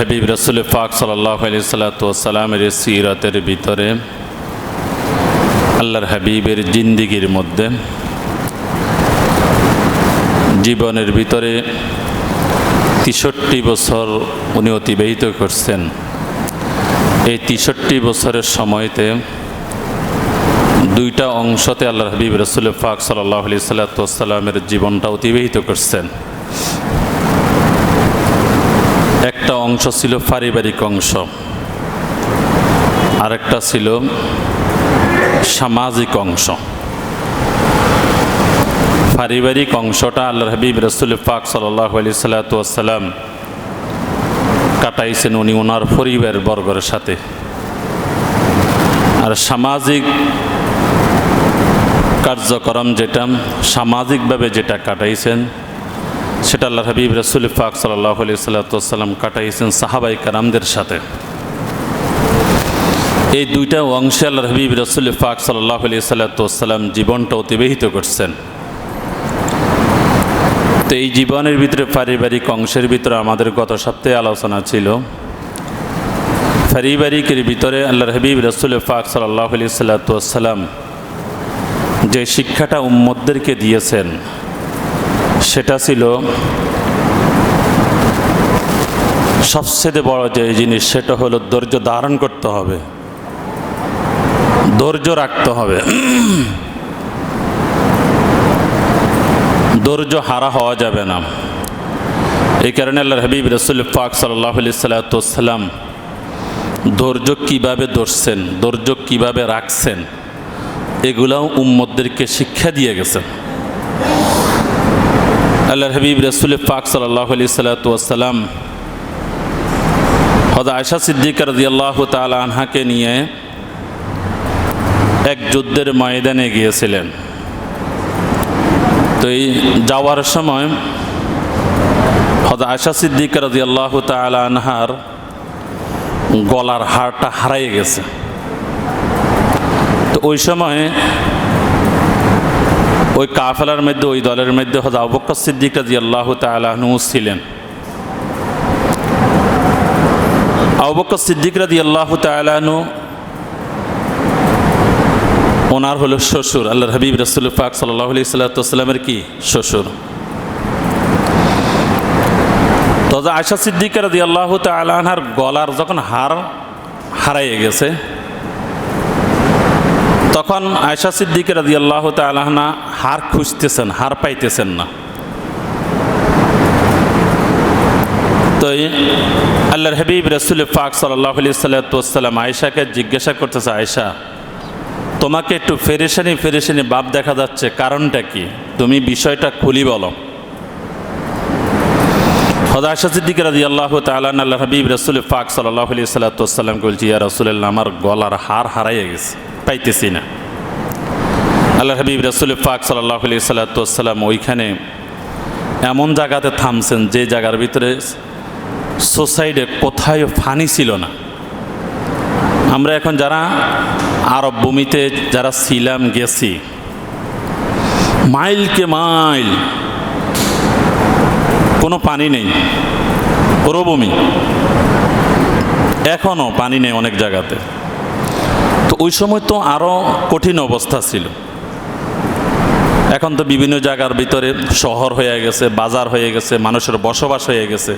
হাবিব রসুল পাক সাল্লাহ সিরাতের ভিতরে আল্লাহর হাবিবের জিন্দিগির মধ্যে জীবনের ভিতরে তেষট্টি বছর উনি অতিবাহিত করছেন। এই তেষট্টি বছরের সময়তে দুইটা অংশতে আল্লাহ হাবিব রসুল পাক সাল্লাহ আলি সাল্লাতামের জীবনটা অতিবাহিত করছেন। একটা অংশ ছিল পারিবারিক অংশ। আরেকটা ছিল সামাজিক অংশ। পারিবারিক অংশটা আল্লাহ হাবিব রসুল পাক সাল্লাহ আলি সাল্লাতাম কাটাইছেন উনি ওনার পরিবার বর্গের সাথে। আর সামাজিক কার্যক্রম যেটা, সামাজিকভাবে যেটা কাটাইছেন সেটা আল্লাহ হাবিব রসুল পাক সাল্লাহ আলি সাল্লাতাম কাটাইছেন সাহাবাই কারামদের সাথে। এই দুইটা অংশে আল্লাহ হাবিব রসুল পাক সাল্লাহ আলি সাল্লাতাম জীবনটা অতিবাহিত করছেন। তো এই জীবনের ভিতরে পারিবারিক অংশের ভিতরে আমাদের গত সপ্তাহে আলোচনা ছিল, পারিবারিকের ভিতরে আল্লাহ হাবিব রসুল পাক সাল্লাহ আলি সাল্লাতাম যে শিক্ষাটা উম্মদদেরকে দিয়েছেন সেটা ছিল সবচেয়ে বড় যে জিনিস, সেটা হলো ধৈর্য ধারণ করতে হবে। ধৈর্য রাখতে হবে। ধৈর্য হারা হওয়া যাবে না। এই কারণে আল্লাহ হাবিব রসুল পাক সাল্লাহ আলি সাল্লাতাম ধৈর্য কীভাবে ধরছেন, ধৈর্য কীভাবে রাখছেন, এগুলাও উম্মদদেরকে শিক্ষা দিয়ে গেছেন। আল্লাহ হাবিব রসুল পাক সাল্লাহ আলি সাল্লাতাম হদা আয়সা সিদ্দিক রদি আল্লাহ তাল আনহাকে নিয়ে এক যুদ্ধের ময়দানে গিয়েছিলেন। তো এই যাওয়ার সময় হদা আয়সা সিদ্দিক রদি আল্লাহ আনহার গলার হারটা হারাই গেছে। তো ওই সময় ওই কাফেলার মধ্যে, ওই দলের মধ্যে হজা আবক্কর সিদ্দিক রাজি আল্লাহ তালু ছিলেন। আবক্কর সিদ্দিক রাজি আল্লাহ তালু ওনার হলো শ্বশুর আল্লাহ হাবিব রসুল পাক সাল্লাহ আলি সাল্লাতামের কি? শ্বশুর। তজা আয়সা সিদ্দিক রাজি আল্লাহ তালাহার গলার যখন হার হারাইয়ে গেছে তখন আয়সা সিদ্দিকের রাজি আল্লাহ তালাহনা হার খুঁজতেছেন, হার পাইতেছেন না। তো আল্লাহর হাবিব রসুল পাক সাল্লাহ আলি আয়সাকে জিজ্ঞাসা করতেছে আয়সা তোমাকে একটু ফেরেশানি ফেরেশানি বাপ দেখা যাচ্ছে, কারণটা কি? তুমি বিষয়টা খুলি বলো। হদা আয়সা সিদ্দিকের রাজি আল্লাহ তালান আল্লাহ হাবিব রসুল পাক সাল্লাহ আলি বলছি, ইয়া রসুল্লাহ আমার গলার হার হারাইয়া গেছে। পাইতেছি না। আল্লাহ হাবিব রসুল পাক সাল্লাহ আলি সাল্লাতাম ওইখানে এমন জায়গাতে থামছেন যে জায়গার ভিতরে সোসাইডে কোথায় ফানি ছিল না। আমরা এখন যারা আরব ভূমিতে যারা ছিলাম, গেছি মাইলকে মাইল কোনো পানি নেই, মরুভূমি। এখনও পানি নেই অনেক জায়গাতে। ওই সময় তো আরও কঠিন অবস্থা ছিল। এখন তো বিভিন্ন জায়গার ভিতরে শহর হয়ে গেছে, বাজার হয়ে গেছে, মানুষের বসবাস হয়ে গেছে।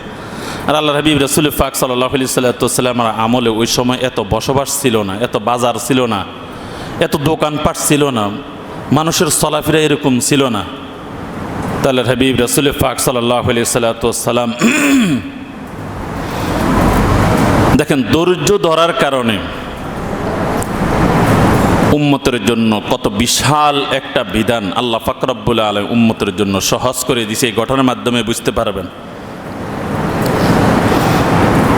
আর আল্লাহ হাবিব রসুল ফাক সাল্লাহ সাল্লাতামের আমলে ওই সময় এত বসবাস ছিল না, এত বাজার ছিল না, এত দোকানপাট ছিল না, মানুষের চলাফেরা এরকম ছিল না। তাল্লাহ হাবিব রসুল ফাক সাল্লাহ সাল্লাতাম দেখেন, ধৈর্য ধরার কারণে উম্মতের জন্য কত বিশাল একটা বিধান আল্লাহ ফাকরাবুল আলম উম্মতের জন্য সহজ করে দিছে, এই ঘটনার মাধ্যমে বুঝতে পারবেন।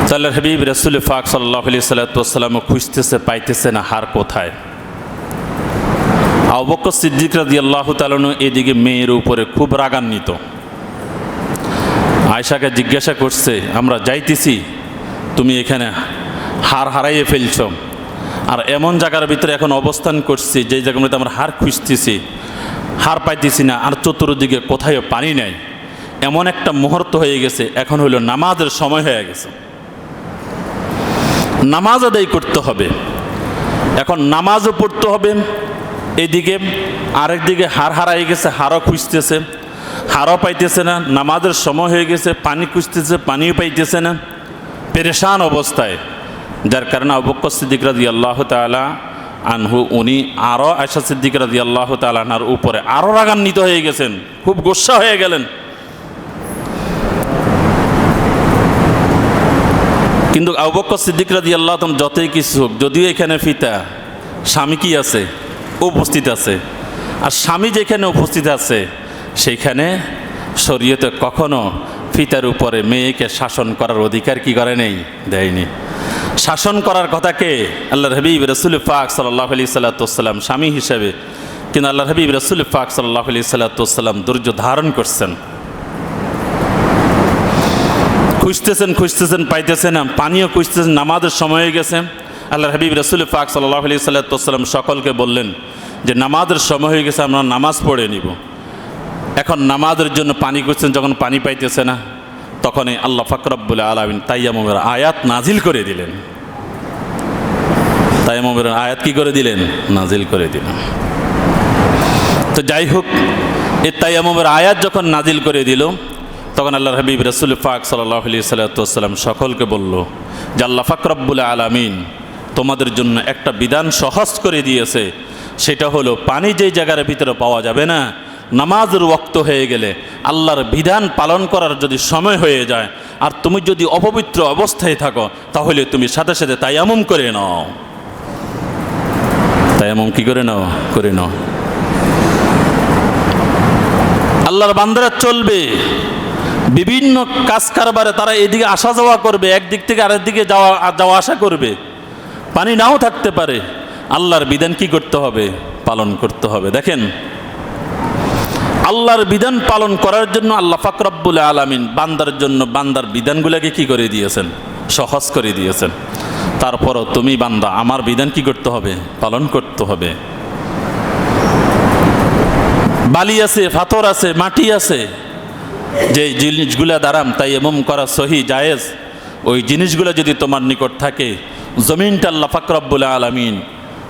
তাল্লাহ হাবিব, রসুল ফাক সাল্লাহ আলি সাল্লাতামও খুঁজতেছে, পাইতেছে না হার কোথায়। আবক্ক সিদ্দিক রাজি আল্লাহ তালন এদিকে মেয়ের উপরে খুব রাগান্বিত। আয়সাকে জিজ্ঞাসা করছে, আমরা যাইতেছি, তুমি এখানে হার হারাইয়ে ফেলছ। আর এমন জায়গার ভিতরে এখন অবস্থান করছি যে মধ্যে আমরা হার খুঁজতেছি হার পাইতেছি না, আর চতুর্দিকে কোথায় পানি নাই। এমন একটা মুহূর্ত হয়ে গেছে, এখন হইল নামাজের সময় হয়ে গেছে। নামাজ আদায় করতে হবে। এখন নামাজও পড়তে হবে, এদিকে আরেকদিকে হার হারাই গেছে হারও খুঁজতেছে হারও পাইতেছে না, নামাজের সময় হয়ে গেছে, পানি খুঁজতেছে, পানিও পাইতেছে না, পেরেশান অবস্থায়। যার কারণে অবক্ক সিদ্দিক রাজি আল্লাহ তালা আনহু, উনি আরও আয়সা সিদ্দিক রাজি আল্লাহ তালানার উপরে আরও রাগান্বিত হয়ে গেছেন, খুব গোসা হয়ে গেলেন। কিন্তু আবক্ক সিদ্দিক রাজি আল্লাহ তখন যতই কিছু হোক, যদিও এখানে ফিতা স্বামী কি আছে? উপস্থিত আছে। আর স্বামী যেখানে উপস্থিত আছে সেইখানে শরীয়তে কখনো ফিতার উপরে মেয়েকে শাসন করার অধিকার কি করে নেই? দেয়নি। শাসন করার কথাকে আল্লাহ হাবিব রসুল ফাক সাল্লাহ আলি সাল্লাতাম স্বামী হিসেবে। কিন্তু আল্লাহ হাবিব রসুল ফাক সাল্লাহ আলি সাল্লাতাম ধৈর্য ধারণ করছেন। খুঁজতেছেন খুঁজতেছেন, পাইতেছেন না। পানিও খুঁজতেছেন, নামাজের সময় হয়ে গেছে। আল্লাহ হাবিব রসুল ফাক সাল্লাহ আলি সাল্লাতাম সকলকে বললেন যে, নামাজের সময় হয়ে গেছে, আমরা নামাজ পড়ে নিব। এখন নামাজের জন্য পানি খুঁজছেন, যখন পানি পাইতেছে না। তখনই আল্লাহ ফাকরাবুল আলমিন তাইয়ামের আয়াত নাজিল করে দিলেন। তাইয়ামের আয়াত কি করে দিলেন? নাজিল করে দিলেন। তো যাই হোক এ তাইয়ামের আয়াত যখন নাজিল করে দিল, তখন আল্লাহ হাবিব রসুল ফাক সাল্লাহ আলি সাল্লাতাম সকলকে বলল, যে আল্লাহ ফাকরাবুল আলমিন তোমাদের জন্য একটা বিধান সহজ করে দিয়েছে। সেটা হলো, পানি যেই জায়গার ভিতরে পাওয়া যাবে না নামাজের ওক্ত হয়ে গেলে আল্লাহর বিধান পালন করার যদি সময় হয়ে যায়, আর তুমি যদি অপবিত্র অবস্থায় থাকো, তাহলে তুমি সাথে সাথে তায়ামুম করে নাও। তায়ামুম কি করে নাও? করে নাও। আল্লাহর বান্দারা চলবে। বিভিন্ন কাজ কারবারে তারা এদিকে আসা যাওয়া করবে, একদিক থেকে আরেক দিকে যাওয়া যাওয়া আসা করবে। পানি নাও থাকতে পারে। আল্লাহর বিধান কি করতে হবে? পালন করতে হবে। দেখেন আল্লাহর বিধান পালন করার জন্য আল্লাহ ফাকরাবুল আলমিন বান্দার জন্য বান্দার বিধানগুলোকে কি করে দিয়েছেন? সহজ করে দিয়েছেন। তারপরও তুমি বান্দা, আমার বিধান কি করতে হবে? পালন করতে হবে। বালি আছে পাথর আছে, মাটি আছে। যে জিনিসগুলা দাঁড়াম তাই এমন করা সহি, জায়েজ। ওই জিনিসগুলো যদি তোমার নিকট থাকে, জমিনটা আল্লাহ ফাকরাবুল আলমিন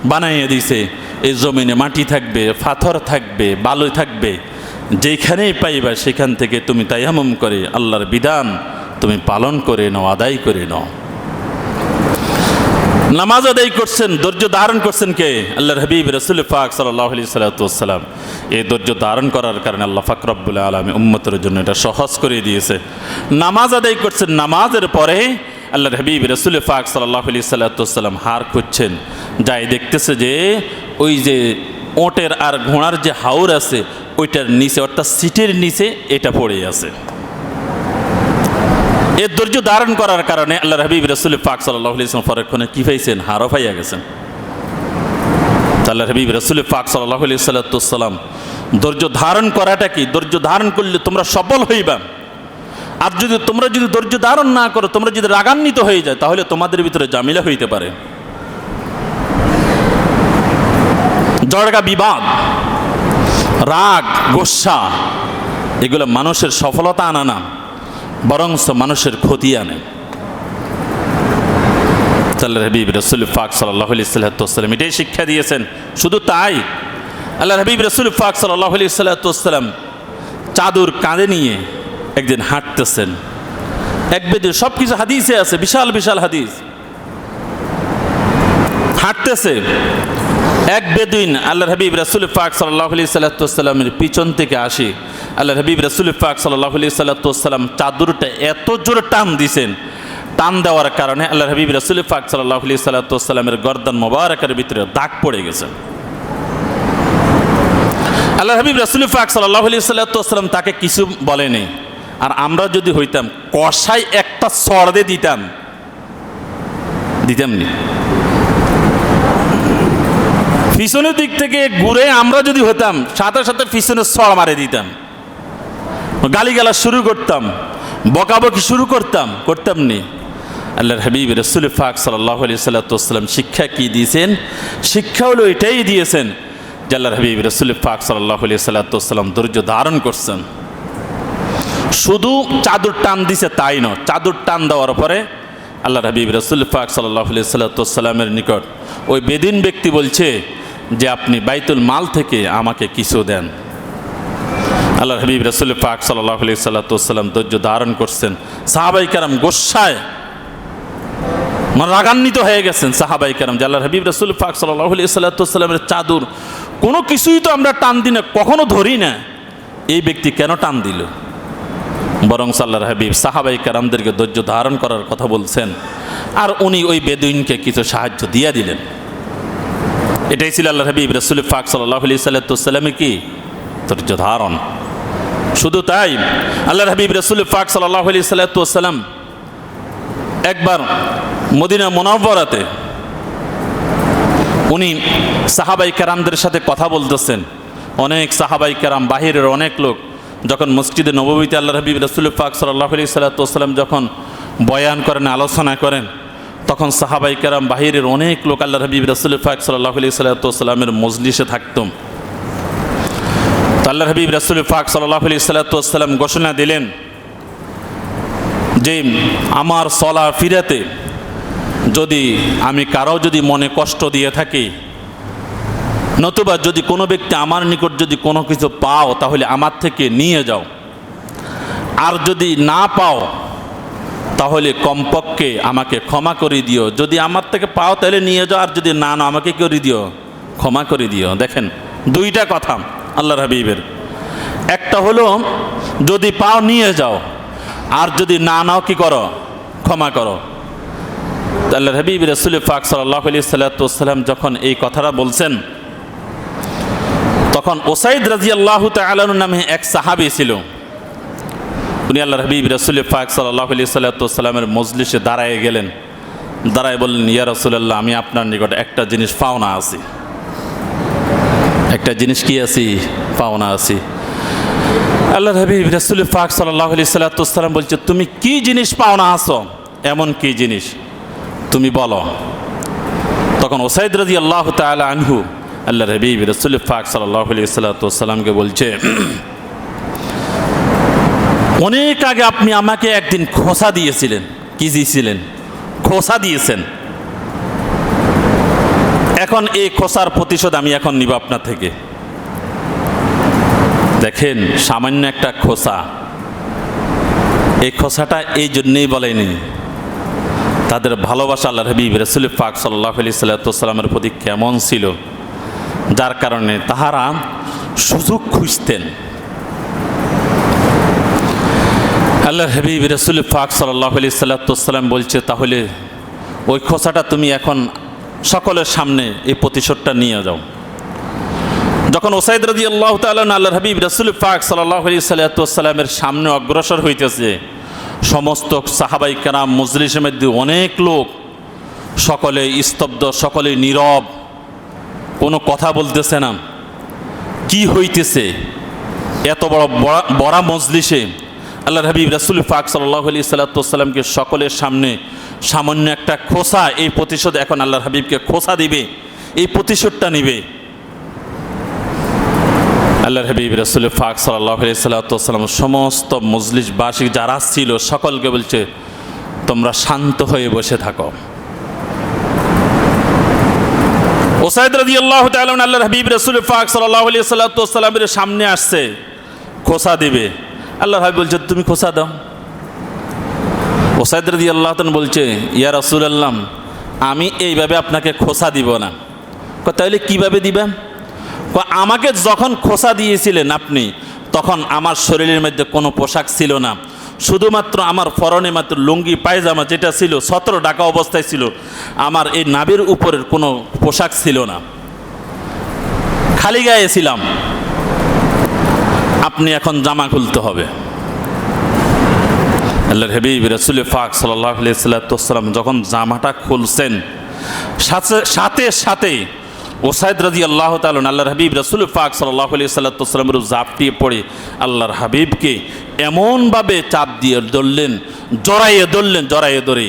বানাইয়ে দিছে। এই জমিনে মাটি থাকবে পাথর থাকবে, বালু থাকবে। যেখানেই পাইবা, সেখান থেকে তুমি তাইয়ামম করে আল্লাহর বিধান তুমি পালন করে নাও, আদায় করে নাও। নামাজ আদায় করছেন, ধৈর্য ধারণ করছেন কে? আল্লাহর হাবিব রসুল ফাক সাল্লাহ আলি সাল্লাতাম এই ধৈর্য ধারণ করার কারণে আল্লাহ ফাকরাবুল আলমী উম্মতের জন্য এটা সহজ করে দিয়েছে। নামাজ আদায় করছেন, নামাজের পরে আল্লাহর হাবিব রসুল ফাক সাল্লাহ আলি সাল্লাতাম হার খুঁজছেন। যাই দেখতেছে যে ওই যে ওটের আর ঘোড়ার যে হাওর আছে, ওইটার নিচে, অর্থাৎ সিটের নিচে এটা পড়ে আছে। এর ধৈর্য ধারণ করার কারণে আল্লাহ হাবিব রসুল পাক সাল্লাহ ইসলাম ফরক্ষণে কী পাইছেন? হারও পাইয়া গেছেন। আল্লাহ হাবিব রসুল পাক সাল্লাহ আলি সাল্লাতাম ধৈর্য ধারণ করাটা কি? ধৈর্য ধারণ করলে তোমরা সফল হইবা। আর যদি তোমরা যদি ধৈর্য ধারণ না করো, তোমরা যদি রাগান্বিত হয়ে যায় তাহলে তোমাদের ভিতরে জামিলা হইতে পারে। জড়গা বিবাদ, রাগ, গোসা, এগুলো মানুষের সফলতা আনা না বরং মানুষের ক্ষতি আনে। আল্লাহ হাবিব রসুল ফাক সাল্লাহ আলি সাল্লাতাম এটাই শিক্ষা দিয়েছেন। শুধু তাই আল্লাহ হাবিব রসুল ফাক সাল্লাহ আলি সাল্লাতাম চাদর কাঁধে নিয়ে একদিন হাঁটতেছেন। এক বেদে সব কিছু হাদিসে আছে, বিশাল বিশাল হাদিস। হাঁটতেছে এক বেদুইন আল্লাহ হাবিব রসুল ফাক সাল্লাহ আলি সাল্লাতামের পিছন থেকে আসি। আল্লাহ হাবিব রসুল ফাক সাল্লাহ আলি সাল্লাতাম চাদরটা এত জোরে টান দিছেন, টান দেওয়ার কারণে আল্লাহ হাবিব রসুল ফাক সাল্লাহ আলি সাল্লাতামের গর্দান মোবারকের ভিতরে দাগ পড়ে গেছে। আল্লাহ হাবিব রসুল ফাক সাল্লাহ আলি সাল্লাতাম তাকে কিছু বলেনি। আর আমরা যদি হইতাম কষাই একটা সর্দে দিতাম। দিতাম নি পিছনের দিক থেকে ঘুরে আমরা যদি হতাম, সাথে সাথে পিছনে সড় মারে দিতাম। গালিগালা শুরু করতাম, বকাবকি শুরু করতাম করতাম নি। আল্লাহর হাবিব রসুল ফাক সাল্লাহ আলি সাল্লাতাম শিক্ষা কি দিয়েছেন? শিক্ষা হলো এটাই দিয়েছেন যে আল্লাহর হাবিব রসুল ফাক সাল্লাহ আলি ধৈর্য ধারণ করছেন। শুধু চাদর টান দিছে তাই নয়, চাদর টান দেওয়ার পরে আল্লাহ হাবিব রসুল ফাক সাল্লাহ সাল্লামের নিকট ওই বেদিন ব্যক্তি বলছে যে আপনি বাইতুল মাল থেকে আমাকে কিছু দেন। আল্লাহ হাবিব রসুল পাক সাল্লাহ আলি সাল্লাতাম ধৈর্য ধারণ করছেন। সাহাবাই কারাম গোসায় মানে রাগান্বিত হয়ে গেছেন সাহাবাই কারাম, যে আল্লাহ হাবিব রসুল পাক সাল্লাহ আলি সাল্লাতামের চাদর কোনো কিছুই তো আমরা টান দিই না কখনো ধরি না। এই ব্যক্তি কেন টান দিল? বরং সাল্লাহ হাবিব সাহাবাই কারামদেরকে ধৈর্য ধারণ করার কথা বলছেন। আর উনি ওই বেদুইনকে কিছু সাহায্য দিয়ে দিলেন। এটাই ছিল আল্লাহ হাবিব, রসুল ফাক সাল্লাহ আলি কি? ধৈর্য ধারণ। শুধু তাই আল্লাহ হাবিব, রসুল ফাক সাল্লাহ আলি সাল্লাতাম একবার মদিনা মোনাব্বরাতে উনি সাহাবাই কেরামদের সাথে কথা বলতেছেন। অনেক সাহাবাই কেরাম, বাহিরের অনেক লোক যখন মসজিদে নবমীতে আল্লাহ হাবিব, রসুল ফাক সাল্লাহ আলি সাল্লাতাম যখন বয়ান করেন, আলোচনা করেন তখন সাহাবাই কেরাম বাহিরের অনেক লোক আল্লাহ হাবিব রসুল ফাক সাল্লাহ আলি সাল্লাতামের মজলিসে থাকতম। আল্লাহ হাবিব রসুল ফাক সাল্লাহ আলি সাল্লাতাম ঘোষণা দিলেন যে, আমার সলা ফিরাতে যদি আমি কারও যদি মনে কষ্ট দিয়ে থাকি, নতুবা যদি কোনো ব্যক্তি আমার নিকট যদি কোনো কিছু পাও, তাহলে আমার থেকে নিয়ে যাও। আর যদি না পাও তাহলে কমপক্ষে আমাকে ক্ষমা করে দিও। যদি আমার থেকে পাও, তাহলে নিয়ে যাও, আর যদি না না আমাকে করে দিও। ক্ষমা করে দিও। দেখেন, দুইটা কথা আল্লাহ হাবিবের। একটা হলো, যদি পাও, নিয়ে যাও। আর যদি না নাও, কি করো? ক্ষমা করো। আল্লাহ হাবিব, রসুল ফাক সাল্লাহ আলি সাল্লাতাম যখন এই কথাটা বলছেন, তখন ওসাইদ রাজি আল্লাহ তালন নামে এক সাহাবি ছিল। উনি আল্লাহ হাবিব, রসুল ফাক সাল্লাহ আলি সাল্লাতামের মজলিসে দাঁড়ায় গেলেন। দাঁড়ায় বললেন, ইয়া রসুল্লাহ আমি আপনার নিকট একটা জিনিস, পাওনা আছি। একটা জিনিস কি আছি? পাওনা আছি। আল্লাহ হাবিব, রসুল ফাক সাল্লাহ আলি সাল্লাতাম বলছে, তুমি কি জিনিস পাওনা আসো এমন কি জিনিস? তুমি বলো। তখন ওসাইদ রাজি আল্লাহ তালা আনহু আল্লাহ হাবিব, রসুল ফাক সাল্লাহ আলি সাল্লাতামকে বলছে অনেক আগে আপনি আমাকে একদিন খোসা দিয়েছিলেন। কি দিয়েছিলেন? খোসা দিয়েছেন। এখন এই খোসার প্রতিশোধ আমি এখন নিব আপনার থেকে। দেখেন, সামান্য একটা খোসা। এই খোসাটা এই জন্যেই বলেনি। তাদের ভালোবাসা আল্লাহ হাবিব রসুল ফাক সাল্লাহ আলি সাল্লাতামের প্রতি কেমন ছিল। যার কারণে তাহারা সুযোগ খুঁজতেন। আল্লাহ হাবিব রসুল ফাক সাল্লাহ আলি সাল্লাতাম বলছে, তাহলে ওই খোসাটা তুমি এখন সকলের সামনে এই প্রতিশোধটা নিয়ে যাও। যখন ওসাইদ রাজি আল্লাহ তালন আল্লাহ হাবিব রসুল ফাক সাল্লাহ আলি সাল্লাতামের সামনে অগ্রসর হইতেছে, সমস্ত সাহাবাই কেরাম, মজলিসের মধ্যে অনেক লোক সকলে স্তব্ধ, সকলে নীরব, কোনো কথা বলতেছে না। কি হইতেছে? এত বড়, বড়া মজলিসে আল্লাহ হাবিব রাসুল ফাক সাল্লাহ আলি সাল্লাতামকে সকলের সামনে সামান্য একটা খোসা, এই প্রতিশোধ এখন আল্লাহ হাবিবকে খোসা দিবে, এই প্রতিশোধটা নিবে। আল্লাহ হাবিব রসুল ফাক সাল্লাহ আলি সাল্লাতাম সমস্ত মজলিসবাসী যারা ছিল, সকলকে বলছে, তোমরা শান্ত হয়ে বসে থাকো। ওসাইদ রাজি আল্লাহ আল্লাহ হাবিব রসুল ফাক সাল্লাহ আলি সাল্লাতামের সামনে আসছে, খোসা দিবে। আল্লাহ হাবিব বলছে, তুমি খোসা দাও। ওসাইদ রাজি আল্লাহ বলছে, ইয়া রসুল আল্লাহ আমি এইভাবে আপনাকে খোসা দিব না। তাহলে কীভাবে দিবেন আমাকে যখন খোসা দিয়েছিলেন আপনি, তখন আমার শরীরের মধ্যে কোনো পোশাক ছিল না। শুধুমাত্র আমার ফরনে মাত্র লুঙ্গি, পায়জামা যেটা ছিল, সতেরো ডাকা অবস্থায় ছিল, আমার এই নাবের উপরের কোনো পোশাক ছিল না। খালি গায়ে ছিলাম। আপনি এখন জামা খুলতে হবে। আল্লাহর হাবিব, রসুল ফাক সাল্লাহ সাল্লাম যখন জামাটা খুলছেন, সাথে সাথে সাথে ওসাইদ রাজি আল্লাহ তালন আল্লাহর হাবিব, রসুল ফাক সাল্লাহ আলি সাল্লাতামের জাপটিয়ে পড়ে আল্লাহর হাবিবকে এমনভাবে চাপ দিয়ে ধরলেন, জড়াইয়ে ধরলেন, জড়াইয়ে ধরে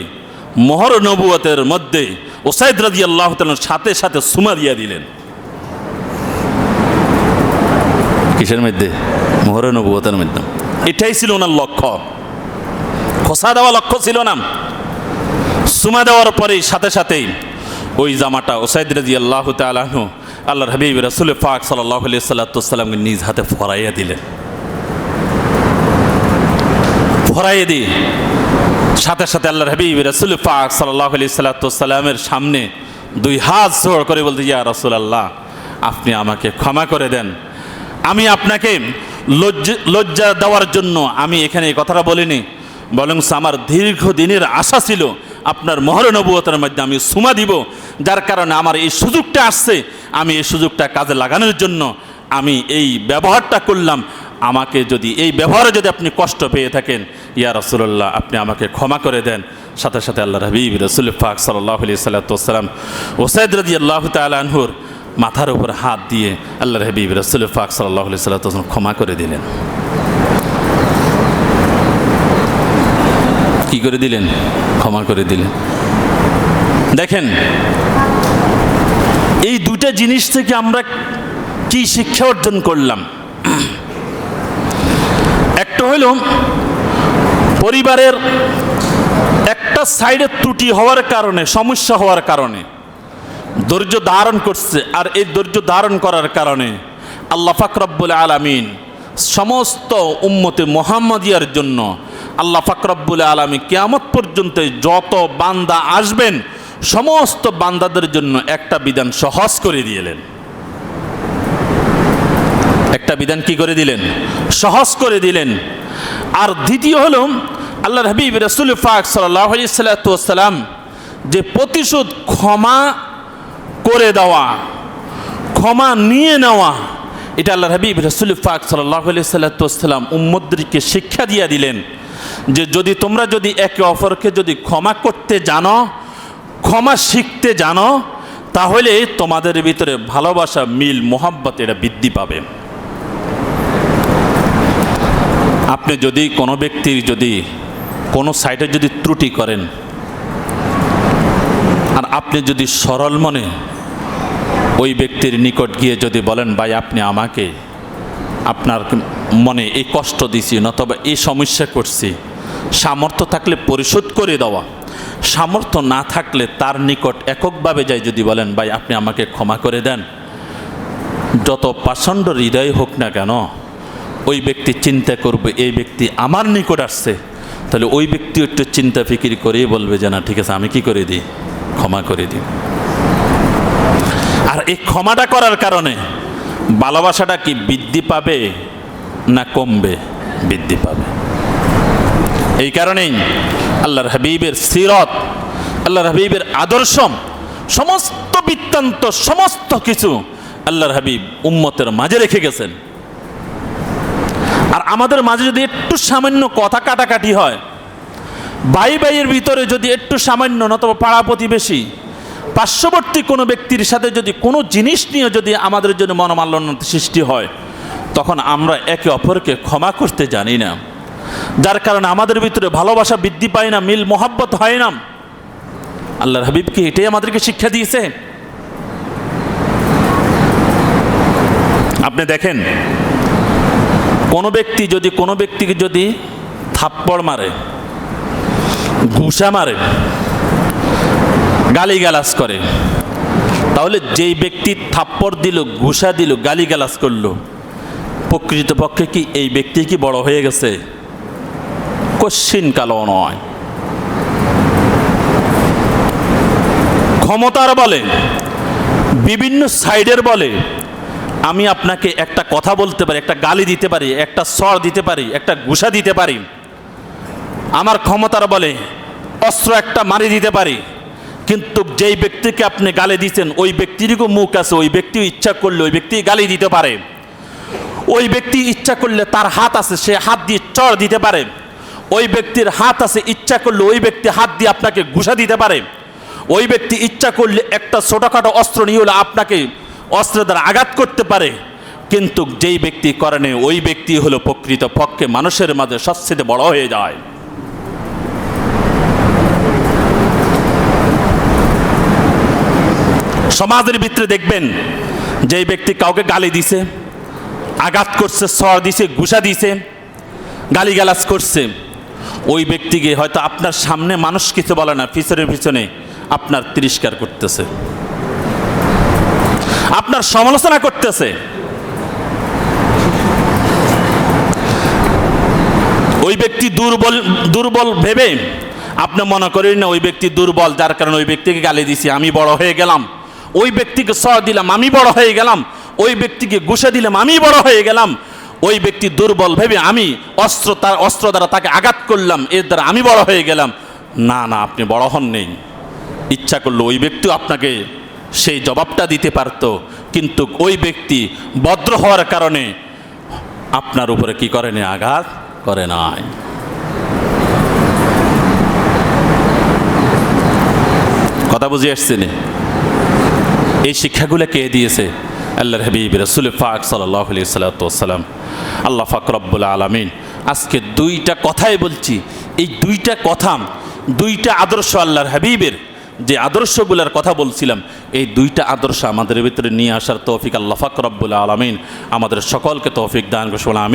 মোহর নবুয়তের মধ্যে ওসাইদ রাজি আল্লাহ তালন সাথে সাথে সুমা দিয়া দিলেন। কিসের মধ্যে? মোহর নবুয়তের মধ্যে। এটাই ছিল ওনার লক্ষ্য। খোসা দেওয়া লক্ষ্য ছিল না। সুমা দেওয়ার পরেই সাথে সাথেই ওই জামাটা ওসাইদ রাজি আল্লাহ তালাহু আল্লাহর হাবিব রসুল ফাক সাল্লাহ আলি সাল্লাতামকে নিজ হাতে ফরাইয়া দিলেন। ফরাইয়ে দিয়ে সাথে সাথে আল্লাহর হাবিব রসুল পাক সাল্লাহ আলি সাল্লাতামের সামনে দুই হাত জোড় করে বলতে, ইয়া রসুল আল্লাহ আপনি আমাকে ক্ষমা করে দেন। আমি আপনাকে লজ্জা দেওয়ার জন্য আমি এখানে এই কথাটা বলিনি। বরং আমার দীর্ঘদিনের আশা ছিল আপনার মহরনবুয়তের মধ্যে আমি সুমা দিব, যার কারণে আমার এই সুযোগটা আসছে। আমি এই সুযোগটা কাজে লাগানোর জন্য আমি এই ব্যবহারটা করলাম। আমাকে যদি এই ব্যবহারে যদি আপনি কষ্ট পেয়ে থাকেন, ইয়া রসুল্লাহ আপনি আমাকে ক্ষমা করে দেন। সাথে সাথে আল্লাহ রবিব রসুল ফাক সাল্লাহ আলি সাল্লাতাম ওসাইদ রাজি আল্লাহ তালহুর মাথার উপর হাত দিয়ে আল্লাহ রবিব রসুল ফাক সাল্লাহ সাল্লাম ক্ষমা করে দিলেন। কি করে দিলেন? ক্ষমা করে দিলেন। দেখেন, এই দুটা জিনিস থেকে আমরা কি শিক্ষা অর্জন করলাম? একটা হইল পরিবারের একটা সাইডে ত্রুটি হওয়ার কারণে, সমস্যা হওয়ার কারণে। ধৈর্য ধারণ করছে আর এই ধৈর্য ধারণ করার কারণে আল্লাহ ফাকরব্বুল আলমিন সমস্ত উম্মতে মোহাম্মদিয়ার জন্য আল্লাহ ফাকরব্বুল আলমী কেয়ামত পর্যন্ত যত বান্দা আসবেন, সমস্ত বান্দাদের জন্য একটা বিধান সহজ করে দিয়েলেন একটা বিধান কি করে দিলেন? সহজ করে দিলেন। আর দ্বিতীয় হল আল্লাহ হাবিব রসুল ফাক সাল্লাহ সাল্লাম যে প্রতিশোধ ক্ষমা করে দেওয়া, ক্ষমা নিয়ে নেওয়া, এটা আল্লাহ হাবিব রসুল ফাক সাল্লাহ সাল্লাম শিক্ষা দিয়ে দিলেন যে যদি তোমরা যদি একে অপরকে যদি ক্ষমা করতে জানো, ক্ষমা শিখতে জানো, তাহলে তোমাদের ভিতরে ভালোবাসা, মিল, মোহাব্বত এটা বৃদ্ধি পাবে। আপনি যদি কোনো ব্যক্তির যদি কোনো সাইডে যদি ত্রুটি করেন আপনি যদি সরল মনে ওই ব্যক্তির নিকট গিয়ে যদি বলেন, ভাই, আপনি আমাকে আপনার মনে এই কষ্ট দিছি, নতবা এই সমস্যা করছি, সামর্থ্য থাকলে পরিশোধ করে দেওয়া, সামর্থ্য না থাকলে তার নিকট এককভাবে যাই যদি বলেন, ভাই, আপনি আমাকে ক্ষমা করে দেন। যত পাষণ্ড হৃদয় হোক না কেন, ওই ব্যক্তি চিন্তা করবে, এই ব্যক্তি আমার নিকট আসছে। তাহলে ওই ব্যক্তি একটু চিন্তা ফিকির করেই বলবে যে, না, ঠিক আছে, আমি কি করে দিই? ক্ষমা করে দিই। আর এই ক্ষমাটা করার কারণে ভালোবাসাটা কি বৃদ্ধি পাবে না কমবে? বৃদ্ধি পাবে। এই কারণেই আল্লাহর হাবিবের সিরত, আল্লাহর হাবিবের আদর্শ, সমস্ত বৃত্তান্ত, সমস্ত কিছু আল্লাহর হাবিব উম্মতের মাঝে রেখে গেছেন। আর আমাদের মাঝে যদি একটু সামান্য কথা কাটাকাটি হয়। ভাই ভাইয়ের ভিতরে যদি একটু সামান্য, নতবা পাড়া প্রতিবেশী, পার্শ্ববর্তী কোনো ব্যক্তির সাথে যদি কোনো জিনিস নিয়ে যদি আমাদের জন্য মনোমাল্যন্য সৃষ্টি হয়, তখন আমরা একে অপরকে ক্ষমা করতে জানি না। যার কারণে আমাদের ভিতরে ভালোবাসা বৃদ্ধি পায় না, মিল, মোহাব্বত হয় না। আল্লাহর হাবিবকে এটাই আমাদেরকে শিক্ষা দিয়েছে? আপনি দেখেন কোনো ব্যক্তি যদি, কোনো ব্যক্তিকে যদি থাপ্পড় মারে, ঘুষা মারে, গালিগালাজ করে, তাহলে যেই ব্যক্তি থাপ্পড় দিল, ঘুষা দিল, গালিগালাজ করল, প্রকৃতপক্ষে কি এই ব্যক্তি কি বড় হয়ে গেছে? কশ্চিন কালো নয়। ক্ষমতার বলে, বিভিন্ন সাইডের বলে আমি আপনাকে একটা কথা বলতে পারি, একটা গালি দিতে পারি, একটা স্বর দিতে পারি, একটা ঘুষা দিতে পারি। আমার ক্ষমতার বলে অস্ত্র একটা মারি দিতে পারি। কিন্তু যেই ব্যক্তিকে আপনি গালি দিচ্ছেন, ওই ব্যক্তিরও মুখ আছে, ওই ব্যক্তি ইচ্ছা করলে ওই ব্যক্তি গালি দিতে পারে। ওই ব্যক্তি ইচ্ছা করলে তার হাত আছে, সে হাত দিয়ে চড় দিতে পারে। ওই ব্যক্তির হাত আছে, ইচ্ছা করলে ওই ব্যক্তি হাত দিয়ে আপনাকে ঘুষা দিতে পারে। ওই ব্যক্তি ইচ্ছা করলে একটা ছোটোখাটো অস্ত্র নিয়ে হলে আপনাকে অস্ত্র দ্বারা আঘাত করতে পারে। কিন্তু যেই ব্যক্তি করেনি ওই ব্যক্তি হলো প্রকৃত পক্ষে মানুষের মাঝে সবচেয়ে বড় হয়ে যায়। সমাজের ভিতরে দেখবেন, যেই ব্যক্তি কাউকে গালি দিছে, আঘাত করছে, সর দিছে, ঘুষা দিছে, গালিগালাজ করছে, ওই ব্যক্তিকে হয়তো আপনার সামনে মানুষ কিছু বলে না পিছনে পিছনে আপনার তিরস্কার করতেছে। আপনার সমালোচনা করতেছে। ওই ব্যক্তি দুর্বল দুর্বল ভেবে আপনি মনে করেন না, ওই ব্যক্তি দুর্বল, যার কারণে ওই ব্যক্তিকে গালি দিছি, আমি বড় হয়ে গেলাম। ওই ব্যক্তিকে স দিলাম, আমি বড় হয়ে গেলাম। ওই ব্যক্তিকে গুষে দিলাম, আমি বড় হয়ে গেলাম। ওই ব্যক্তি দুর্বল ভেবে আমি অস্ত্র তার, অস্ত্র দ্বারা তাকে আঘাত করলাম, এর দ্বারা আমি বড় হয়ে গেলাম। না না, আপনি বড় হন নেই ইচ্ছা করল ওই ব্যক্তিও আপনাকে সেই জবাবটা দিতে পারত। কিন্তু ওই ব্যক্তি ভদ্র হওয়ার কারণে আপনার উপরে কি করেনি আঘাত? করে নাই। কথা বুঝে আসছেনি এই শিক্ষাগুলো কে দিয়েছে? আল্লাহ হাবিব, রসুল ফাক সাল্লাহ সাল্লাম। আল্লাহ ফাক রব্বুল আলমিন আজকে দুইটা কথাই বলছি। এই দুইটা কথা, দুইটা আদর্শ আল্লাহর হাবিবের। যে আদর্শগুলোর কথা বলছিলাম, এই দুইটা আদর্শ আমাদের ভিতরে নিয়ে আসার তৌফিক আল্লাহ ফাক রব্বুল আলমিন। আমাদের সকলকে তৌফিক দান ঘোষণা আমি